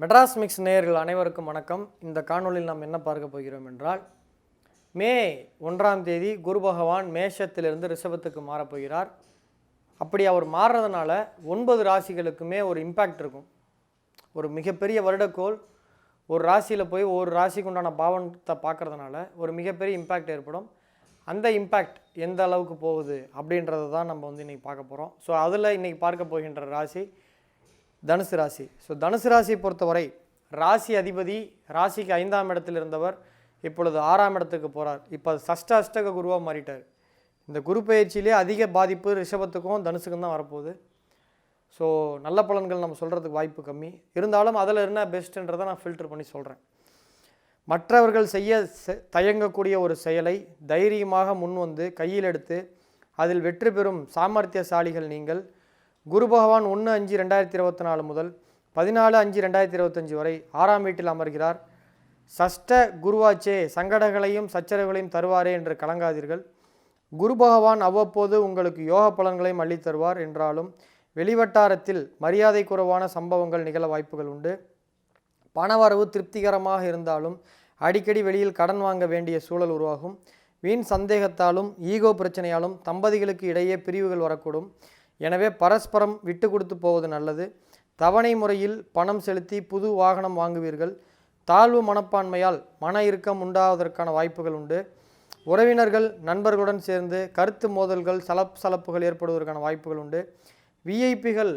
Madras mix நேயர்கள் அனைவருக்கும் வணக்கம். இந்த காணொளியில் நாம் என்ன பார்க்க போகிறோம் என்றால் மே ஒன்றாம் தேதி குரு பகவான் மேஷத்திலிருந்து ரிஷபத்துக்கு மாறப்போகிறார் அப்படி அவர் மாறுறதுனால ஒன்பது ராசிகளுக்குமே ஒரு இம்பேக்ட் இருக்கும். ஒரு மிகப்பெரிய வருடக்கோள் ஒரு ராசியில் போய் ஒரு ராசிக்கு உண்டான பாவனத்தை பார்க்கறதுனால ஒரு மிகப்பெரிய இம்பேக்ட் ஏற்படும். அந்த இம்பேக்ட் எந்த அளவுக்கு போகுது அப்படின்றத தான் நம்ம வந்து இன்றைக்கி பார்க்க போகிறோம் ஸோ அதில் இன்றைக்கி பார்க்க போகின்ற ராசி தனுசு ராசி. ஸோ தனுசு ராசியை பொறுத்தவரை ராசி அதிபதி ராசிக்கு ஐந்தாம் இடத்தில் இருந்தவர் இப்பொழுது ஆறாம் இடத்துக்கு போகிறார் இப்போ சஷ்ட அஷ்டக குருவாக மாறிட்டார். இந்த குரு பயிற்சியிலே அதிக பாதிப்பு ரிஷபத்துக்கும் தனுசுக்கும் தான் வரப்போகுது. ஸோ நல்ல பலன்கள் நம்ம சொல்கிறதுக்கு வாய்ப்பு கம்மி. இருந்தாலும் அதில் என்ன பெஸ்ட்டுன்றதை நான் ஃபில்டர் பண்ணி சொல்கிறேன் மற்றவர்கள் செய்ய தயங்கக்கூடிய ஒரு செயலை தைரியமாக முன்வந்து கையில் எடுத்து அதில் வெற்றி பெறும் சாமர்த்தியசாலிகள் நீங்கள் குரு பகவான் ஒன்று அஞ்சு ரெண்டாயிரத்தி இருபத்தி நாலு முதல் பதினாலு அஞ்சு ரெண்டாயிரத்தி இருபத்தஞ்சு வரை ஆறாம் வீட்டில் அமர்கிறார். சஷ்ட குருவாச்சே சங்கடங்களையும் சச்சரவுகளையும் தருவாரே என்று கலங்காதீர்கள். குரு பகவான் அவ்வப்போது உங்களுக்கு யோக பலன்களையும் அள்ளித் தருவார் என்றாலும் வெளிவட்டாரத்தில் மரியாதை குறைவான சம்பவங்கள் நிகழ வாய்ப்புகள் உண்டு. பணவரவு திருப்திகரமாக இருந்தாலும் அடிக்கடி வெளியில் கடன் வாங்க வேண்டிய சூழல் உருவாகும். வீண் சந்தேகத்தாலும் ஈகோ பிரச்சனையாலும் தம்பதிகளுக்கு இடையே பிரிவுகள் வரக்கூடும். எனவே பரஸ்பரம் விட்டு கொடுத்து போவது நல்லது. தவணை முறையில் பணம் செலுத்தி புது வாகனம் வாங்குவீர்கள். தாழ்வு மனப்பான்மையால் மன இறுக்கம் உண்டாவதற்கான வாய்ப்புகள் உண்டு. உறவினர்கள் நண்பர்களுடன் சேர்ந்து கருத்து மோதல்கள் சலப் சலப்புகள் ஏற்படுவதற்கான வாய்ப்புகள் உண்டு. விஐபிகள்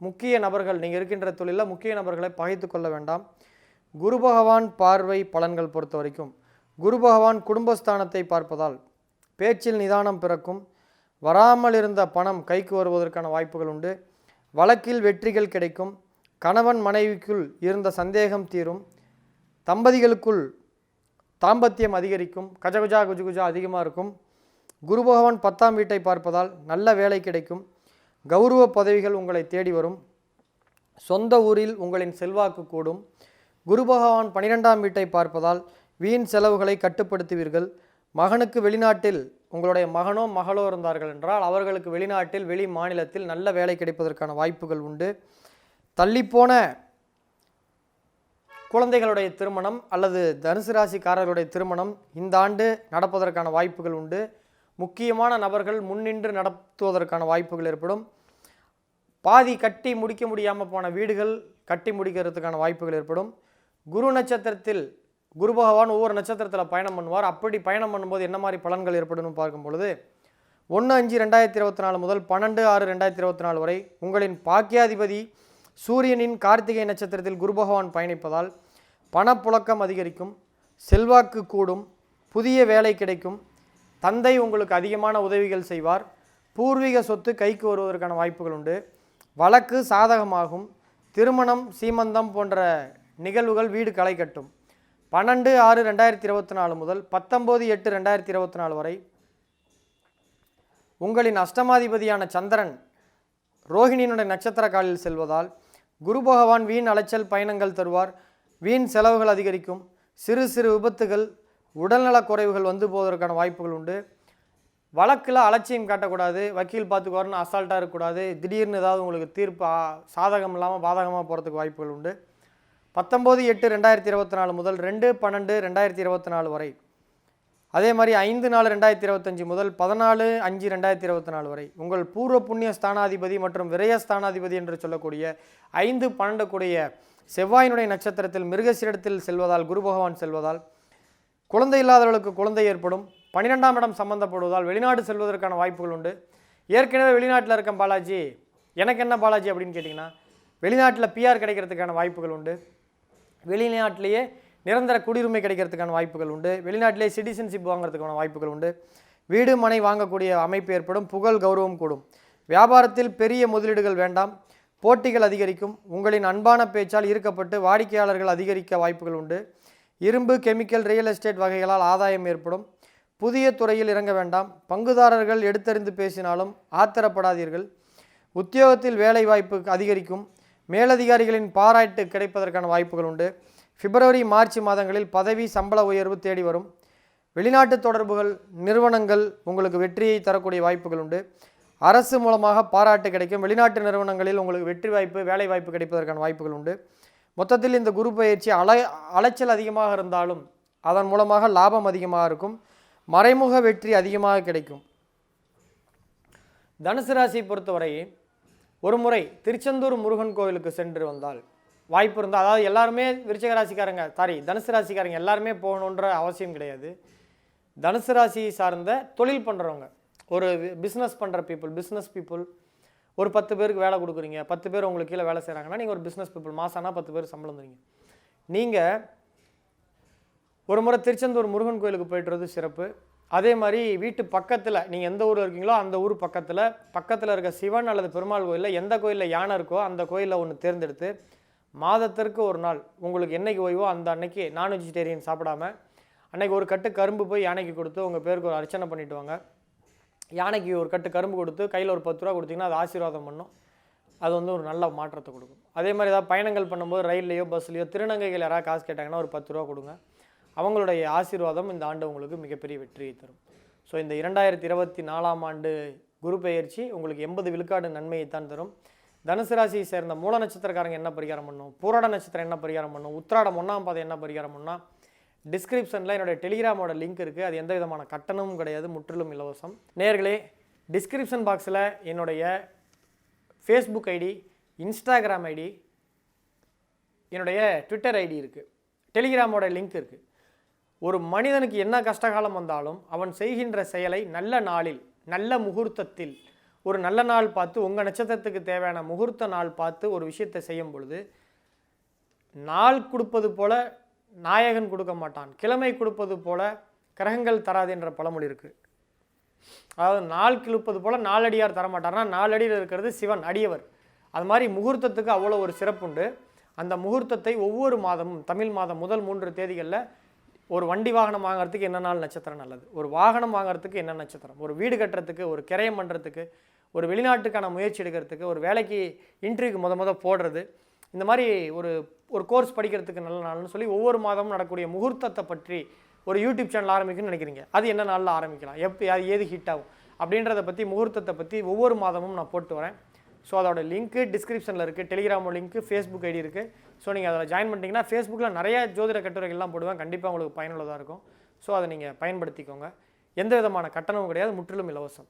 முக்கிய நபர்கள் நீங்கள் இருக்கின்ற தொழிலில் முக்கிய நபர்களை பகைத்து கொள்ள வேண்டாம். குரு பகவான் பார்வை பலன்கள் பொறுத்த வரைக்கும். குரு பகவான் குடும்பஸ்தானத்தை பார்ப்பதால் பேச்சில் நிதானம் பிறக்கும். வராமல் இருந்த பணம் கைக்கு வருவதற்கான வாய்ப்புகள் உண்டு. வழக்கில் வெற்றிகள் கிடைக்கும். கணவன் மனைவிக்குள் இருந்த சந்தேகம் தீரும். தம்பதிகளுக்குள் தாம்பத்தியம் அதிகரிக்கும். கஜகுஜா குஜுகுஜா அதிகமாக இருக்கும். குரு பகவான் பத்தாம் வீட்டை பார்ப்பதால் நல்ல வேலை கிடைக்கும். கௌரவ பதவிகள் உங்களை தேடி வரும். சொந்த ஊரில் உங்களின் செல்வாக்கு கூடும். குரு பகவான் பனிரெண்டாம் வீட்டை பார்ப்பதால் வீண் செலவுகளை கட்டுப்படுத்துவீர்கள். மகனுக்கு வெளிநாட்டில் உங்களுடைய மகனோ மகளோ இருந்தார்கள் என்றால் அவர்களுக்கு வெளிநாட்டில் வெளி மாநிலத்தில் நல்ல வேலை கிடைப்பதற்கான வாய்ப்புகள் உண்டு. தள்ளிப்போன குழந்தைகளுடைய திருமணம் அல்லது தனுசு ராசிக்காரர்களுடைய திருமணம் இந்த ஆண்டு நடப்பதற்கான வாய்ப்புகள் உண்டு. முக்கியமான நபர்கள் முன்னின்று நடத்துவதற்கான வாய்ப்புகள் ஏற்படும். பாதி கட்டி முடிக்க முடியாமல் போன வீடுகள் கட்டி முடிக்கிறதுக்கான வாய்ப்புகள் ஏற்படும். குரு நட்சத்திரத்தில் குரு பகவான் ஒவ்வொரு நட்சத்திரத்தில் பயணம் பண்ணுவார். அப்படி பயணம் பண்ணும்போது என்ன மாதிரி பலன்கள் ஏற்படும் பார்க்கும் பொழுது ஒன்று அஞ்சு ரெண்டாயிரத்தி இருபத்தி நாலு முதல் பன்னெண்டு ஆறு ரெண்டாயிரத்தி இருபத்தி நாலு வரை உங்களின் பாக்கியாதிபதி சூரியனின் கார்த்திகை நட்சத்திரத்தில் குரு பகவான் பயணிப்பதால் பணப்புழக்கம் அதிகரிக்கும் செல்வாக்கு கூடும் புதிய வேலை கிடைக்கும் தந்தை உங்களுக்கு அதிகமான உதவிகள் செய்வார் பூர்வீக சொத்து கைக்கு வருவதற்கான வாய்ப்புகள் உண்டு வழக்கு சாதகமாகும் திருமணம் சீமந்தம் போன்ற நிகழ்வுகள் வீடு களை கட்டும். பன்னெண்டு ஆறு ரெண்டாயிரத்தி இருபத்தி நாலு முதல் பத்தொம்போது எட்டு ரெண்டாயிரத்தி இருபத்தி நாலு வரை உங்களின் அஷ்டமாதிபதியான சந்திரன் ரோஹிணியினுடைய நட்சத்திர காலில் செல்வதால் குரு பகவான் வீண் அலைச்சல் பயணங்கள் தருவார். வீண் செலவுகள் அதிகரிக்கும். சிறு சிறு விபத்துகள் உடல்நலக் குறைவுகள் வந்து போவதற்கான வாய்ப்புகள் உண்டு. வழக்கில் அலட்சியம் காட்டக்கூடாது. வக்கீல் பார்த்துக்குவாருன்னு அசால்ட்டாக இருக்கக்கூடாது. திடீர்னு ஏதாவது உங்களுக்கு தீர்ப்பு சாதகம் இல்லாமல் பாதகமாக போகிறதுக்கு வாய்ப்புகள் உண்டு. பத்தொம்போது எட்டு ரெண்டாயிரத்தி இருபத்தி நாலு முதல் ரெண்டு பன்னெண்டு ரெண்டாயிரத்தி இருபத்தி நாலு வரை. அதே மாதிரி ஐந்து நாலு ரெண்டாயிரத்தி இருபத்தஞ்சி முதல் பதினாலு அஞ்சு ரெண்டாயிரத்தி இருபத்தி நாலு வரை. உங்கள் பூர்வ புண்ணிய ஸ்தானாதிபதி மற்றும் விரய ஸ்தானாதிபதி என்று சொல்லக்கூடிய ஐந்து பன்னெண்டு கூடிய செவ்வாயினுடைய நட்சத்திரத்தில் மிருகசிரத்தில் செல்வதால் குரு பகவான் செல்வதால் குழந்தை இல்லாதவர்களுக்கு குழந்தை ஏற்படும் பன்னிரெண்டாம் இடம் சம்பந்தப்படுவதால் வெளிநாடு செல்வதற்கான வாய்ப்புகள் உண்டு. ஏற்கனவே வெளிநாட்டில் இருக்கேன் பாலாஜி. எனக்கு என்ன பாலாஜி அப்படின்னு கேட்டிங்கன்னா வெளிநாட்டில் பிஆர் கிடைக்கிறதுக்கான வாய்ப்புகள் உண்டு. வெளிநாட்டிலேயே நிரந்தர குடியுரிமை கிடைக்கிறதுக்கான வாய்ப்புகள் உண்டு. வெளிநாட்டிலே சிட்டிசன்ஷிப் வாங்குறதுக்கான வாய்ப்புகள் உண்டு. வீடு மனை வாங்கக்கூடிய அமைப்பு ஏற்படும். புகழ் கௌரவம் கூடும். வியாபாரத்தில் பெரிய முதலீடுகள் வேண்டாம். போட்டிகள் அதிகரிக்கும். உங்களின் அன்பான பேச்சால் ஈர்க்கப்பட்டு வாடிக்கையாளர்கள் அதிகரிக்க வாய்ப்புகள் உண்டு. இரும்பு கெமிக்கல் ரியல் எஸ்டேட் வகைகளால் ஆதாயம் ஏற்படும். புதிய துறையில் இறங்க வேண்டாம். பங்குதாரர்கள் எடுத்தறிந்து பேசினாலும் ஆத்திரப்படாதீர்கள். உத்தியோகத்தில் வேலை வாய்ப்பு அதிகரிக்கும். மேலதிகாரிகளின் பாராட்டு கிடைப்பதற்கான வாய்ப்புகள் உண்டு. பிப்ரவரி மார்ச் மாதங்களில் பதவி சம்பள உயர்வு தேடி வரும். வெளிநாட்டு தொடர்புகள் நிறுவனங்கள் உங்களுக்கு வெற்றியை தரக்கூடிய வாய்ப்புகள் உண்டு. அரசு மூலமாக பாராட்டு கிடைக்கும். வெளிநாட்டு நிறுவனங்களில் உங்களுக்கு வெற்றி வாய்ப்பு வேலை வாய்ப்பு கிடைப்பதற்கான வாய்ப்புகள் உண்டு. மொத்தத்தில் இந்த குரு பயிற்சி அலை அலைச்சல் அதிகமாக இருந்தாலும் அதன் மூலமாக லாபம் அதிகமாக இருக்கும். மறைமுக வெற்றி அதிகமாக கிடைக்கும். தனுசு ராசியை பொறுத்தவரை ஒரு முறை திருச்செந்தூர் முருகன் கோவிலுக்கு சென்று வந்தால் வாய்ப்பு இருந்தால் அதாவது எல்லாருமே விருச்சக ராசிக்காரங்க சாரி தனுசு ராசிக்காரங்க எல்லாருமே போகணுன்ற அவசியம் கிடையாது. தனுசு ராசி சார்ந்த தொழில் பண்ணுறவங்க ஒரு பிஸ்னஸ் பண்ணுற பீப்புள் பிஸ்னஸ் பீப்புள் ஒரு பத்து பேருக்கு வேலை கொடுக்குறீங்க பத்து பேர் உங்களுக்கு கீழே வேலை செய்கிறாங்கன்னா நீங்கள் ஒரு பிஸ்னஸ் பீப்புள் மாசானா பத்து பேர் சம்பளம் தரீங்க நீங்கள் ஒரு முறை திருச்செந்தூர் முருகன் கோயிலுக்கு போயிட்டு வரது சிறப்பு. அதே மாதிரி வீட்டு பக்கத்தில் நீங்கள் எந்த ஊர் இருக்கீங்களோ அந்த ஊர் பக்கத்தில் பக்கத்தில் இருக்க சிவன் அல்லது பெருமாள் கோயிலில் எந்த கோயிலில் யானை இருக்கோ அந்த கோயிலில் ஒன்று தேர்ந்தெடுத்து மாதத்திற்கு ஒரு நாள் உங்களுக்கு என்னைக்கு ஓய்வோ அந்த அன்னைக்கு நான் வெஜிடேரியன் சாப்பிடாம அன்றைக்கி ஒரு கட்டு கரும்பு போய் யானைக்கு கொடுத்து உங்கள் பேருக்கு ஒரு அர்ச்சனை பண்ணிட்டு வாங்க யானைக்கு ஒரு கட்டு கரும்பு கொடுத்து கையில் ஒரு பத்து ரூபா கொடுத்தீங்கன்னா அது ஆசீர்வாதம் பண்ணும். அது வந்து ஒரு நல்ல மாற்றத்தை கொடுக்கும். அதே மாதிரி ஏதாவது பயணங்கள் பண்ணும்போது ரயில்லையோ பஸ்லையோ திருநங்கைகள் யாராவது காசு கேட்டாங்கன்னா ஒரு பத்து ரூபா கொடுங்க. அவங்களுடைய ஆசீர்வாதம் இந்த ஆண்டு உங்களுக்கு மிகப்பெரிய வெற்றியை தரும். ஸோ இந்த இரண்டாயிரத்தி இருபத்தி நாலாம் ஆண்டு குரு பெயர்ச்சி உங்களுக்கு எண்பது விழுக்காடு நன்மையை தான் தரும். தனுசு ராசியை சேர்ந்த மூல நட்சத்திரக்காரங்க என்ன பரிகாரம் பண்ணும்? பூராட நட்சத்திரம் என்ன பரிகாரம் பண்ணும்? உத்திராடம் ஒன்றாம் பாதை என்ன பரிகாரம் பண்ணால் டிஸ்கிரிப்ஷனில் என்னுடைய டெலிகிராமோட லிங்க் இருக்குது அது எந்த விதமான கட்டணமும் கிடையாது முற்றிலும் இலவசம். நேர்களே டிஸ்கிரிப்ஷன் பாக்ஸில் என்னுடைய ஃபேஸ்புக் ஐடி இன்ஸ்டாகிராம் ஐடி என்னுடைய ட்விட்டர் ஐடி இருக்குது டெலிகிராமோட லிங்க் இருக்குது ஒரு மனிதனுக்கு என்ன கஷ்டகாலம் வந்தாலும் அவன் செய்கின்ற செயலை நல்ல நாளில் நல்ல முகூர்த்தத்தில் ஒரு நல்ல நாள் பார்த்து உங்கள் நட்சத்திரத்துக்கு தேவையான முகூர்த்த நாள் பார்த்து ஒரு விஷயத்தை செய்யும் பொழுது நாள் கொடுப்பது போல நாயகன் கொடுக்க மாட்டான். கிழமை கொடுப்பது போல கிரகங்கள் தராது என்ற பழமொழி இருக்குது அதாவது நாள் கிழப்பது போல நாலடியார் தரமாட்டார்னா நாலடியில் இருக்கிறது சிவன் அடியவர். அது மாதிரி முகூர்த்தத்துக்கு அவ்வளோ ஒரு சிறப்புண்டு. அந்த முகூர்த்தத்தை ஒவ்வொரு மாதமும் தமிழ் மாதம் முதல் மூன்று தேதிகளில் ஒரு வண்டி வாகனம் வாங்குறதுக்கு என்ன நாள் நட்சத்திரம் நல்லது? ஒரு வாகனம் வாங்குறதுக்கு என்ன நட்சத்திரம்? ஒரு வீடு கட்டுறதுக்கு ஒரு கிரயம் பண்ணுறதுக்கு ஒரு வெளிநாட்டுக்கான முயற்சி எடுக்கிறதுக்கு ஒரு வேலைக்கு இன்டர்வியூக்கு முத முத போடுறது இந்த மாதிரி ஒரு ஒரு கோர்ஸ் படிக்கிறதுக்கு நல்ல நாள்னு சொல்லி ஒவ்வொரு மாதமும் நடக்கக்கூடிய முகூர்த்தத்தை பற்றி ஒரு யூடியூப் சேனல் ஆரம்பிக்கணும்னு நினைக்கிறீங்க. அது என்ன நாளில் ஆரம்பிக்கலாம்? எப்போ அது ஏது ஹிட் ஆகும்? அப்படின்றத பற்றி முகூர்த்தத்தை பற்றி ஒவ்வொரு மாதமும் நான் போட்டு வரேன். ஸோ அதோட லிங்க்கு டிஸ்கிரிப்ஷனில் இருக்குது டெலிகிராமோ லிங்க்கு ஃபேஸ்புக் ஐடி இருக்குது ஸோ நீங்கள் அதில் ஜாயின் பண்ணிட்டீங்கன்னா ஃபேஸ்புக்கில் நிறைய ஜோதிட கட்டுரைகள்லாம் போடுவேன். கண்டிப்பாக உங்களுக்கு பயனுள்ளதாக இருக்கும். ஸோ அதை நீங்கள் பயன்படுத்திக்கோங்க. எந்த விதமான கட்டணமும் கிடையாது முற்றிலும் இலவசம்.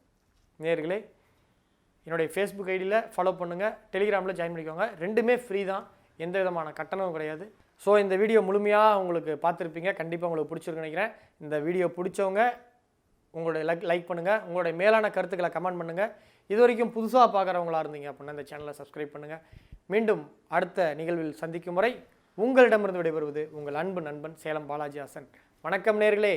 நேர்களே என்னுடைய ஃபேஸ்புக் ஐடியில் ஃபாலோ பண்ணுங்கள் டெலிகிராமில் ஜாயின் பண்ணிக்கோங்க. ரெண்டுமே ஃப்ரீ தான். எந்த விதமான கட்டணமும் கிடையாது. ஸோ இந்த வீடியோ முழுமையாக உங்களுக்கு பார்த்துருப்பீங்க. கண்டிப்பாக உங்களுக்கு பிடிச்சிருக்குன்னு நினைக்கிறேன். இந்த வீடியோ பிடிச்சவங்க உங்களுடைய லைக் லைக் பண்ணுங்கள் உங்களுடைய மேலான கருத்துக்களை கமெண்ட் பண்ணுங்கள் இது வரைக்கும் புதுசாக பார்க்குறவங்களா இருந்தீங்க அப்படின்னா இந்த சேனலை சப்ஸ்கிரைப் பண்ணுங்கள் மீண்டும் அடுத்த நிகழ்வில் சந்திக்கும் முறை உங்களிடமிருந்து விடைபெறுவது உங்கள் அன்பு நண்பன் சேலம் பாலாஜி ஹாசன். வணக்கம் நேர்களே.